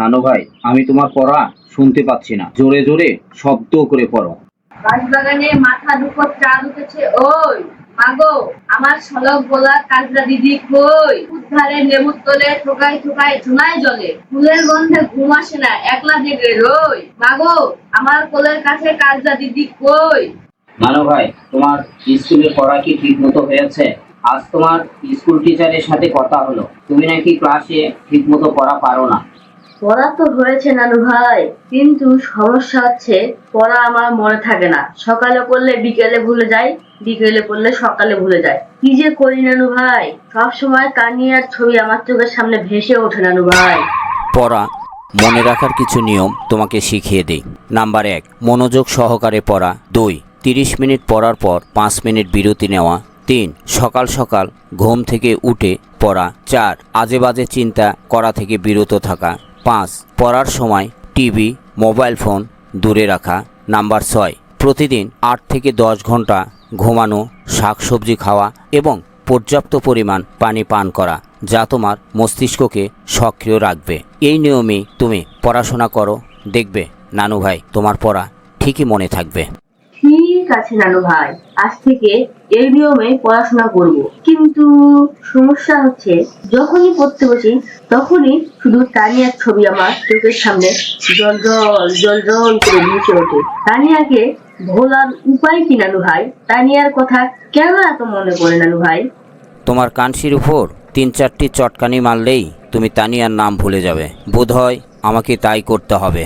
নানু ভাই আমি তোমার পড়া শুনতে পাচ্ছি না। জোরে জোরে শব্দ করে পড়ো। বাগানে মাথার উপর চাঁদ উঠেছে ওই মাগো আমার সলক গোলা কাজরা দিদি কই? উদ্ধারে লেবুর তলে ঠোকাই ঠোকাই ঝুনায় জলে ফুলের গন্ধে ঘুম আসে না একলা জেগে রই। মাগো আমার কোলের কাছে কাজরা দিদি কই? নানু ভাই তোমার স্কুলে পড়া কি ঠিক মতো হয়েছে? আজ তোমার স্কুল টিচারের সাথে কথা হলো। তুমি নাকি ক্লাসে ঠিক মতো পড়া পারো না। পড়া তো হয়েছে, নানু ভাই। কিন্তু সমস্যা হচ্ছে, পড়া আমার মনে থাকে না। সকালে পড়লে বিকেলে ভুলে যাই, বিকেলে পড়লে সকালে ভুলে যায় কি যে করি, নানু ভাই? সব সময় তানিয়ার ছবি আমার চোখের সামনে ভেসে ওঠে, নানু ভাই। পড়া, মনে রাখার কিছু নিয়ম তোমাকে শিখিয়ে দেই। নাম্বার এক, মনোযোগ সহকারে পড়া। দুই, তিরিশ মিনিট পড়ার পর পাঁচ মিনিট বিরতি নেওয়া। তিন, সকাল সকাল ঘুম থেকে উঠে পড়া। চার, আজে বাজে চিন্তা করা থেকে বিরত থাকা। পাঁচ, পড়ার সময় টিভি, মোবাইল ফোন দূরে রাখা। নাম্বার ছয়, প্রতিদিন আট থেকে দশ ঘণ্টা ঘুমানো, শাকসবজি খাওয়া এবং পর্যাপ্ত পরিমাণ পানি পান করা, যা তোমার মস্তিষ্ককে সক্রিয় রাখবে। এই নিয়মেই তুমি পড়াশোনা করো, দেখবে নানু ভাই, তোমার পড়া ঠিকই মনে থাকবে। ঠিক আছে নানু ভাই, আজ থেকে এই নিয়মে পড়াশোনা করব। কিন্তু সমস্যা হচ্ছে, যখনই পড়তে বসি, তখনই শুধু তানিয়ার ছবি আমার চোখের সামনে জল জল জল জল করে ভেসে ওঠে। তানিয়াকে ভোলার উপায় কি নানু ভাই? তানিয়ার কথা কেন এত মনে পড়ে নানু ভাই? তোমার কানসির উপর তিন চারটি চটকানি মারলেই তুমি তানিয়ার নাম ভুলে যাবে। বোধহয় আমাকে তাই করতে হবে।